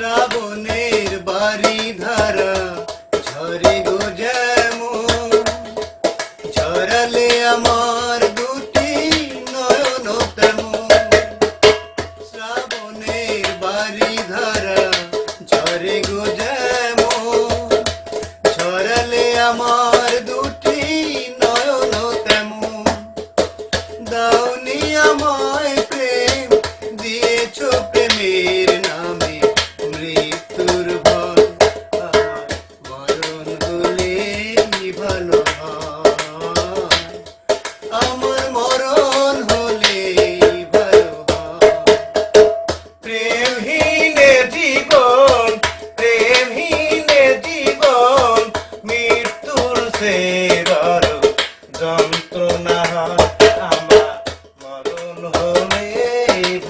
শ্রাবণের বাড়ি ধারা, ঝরে গো যেমন। ঝরালে আমার দুটি নয়ন তেমন। শ্রাবণের বাড়ি ধারা, ঝরে গো যেমন। ঝরালে আমার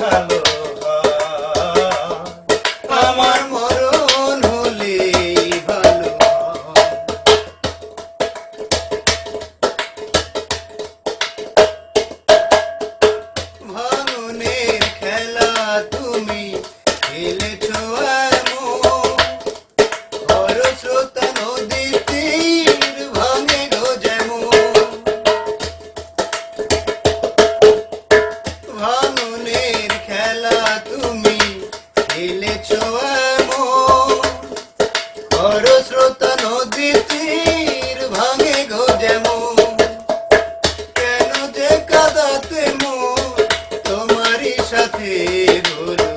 mano. পাইলেছ খরস্রোত নদী তীর ভাঙে গো যেমন কেন যে কাদাতে মো তোমারি সাথে ধরে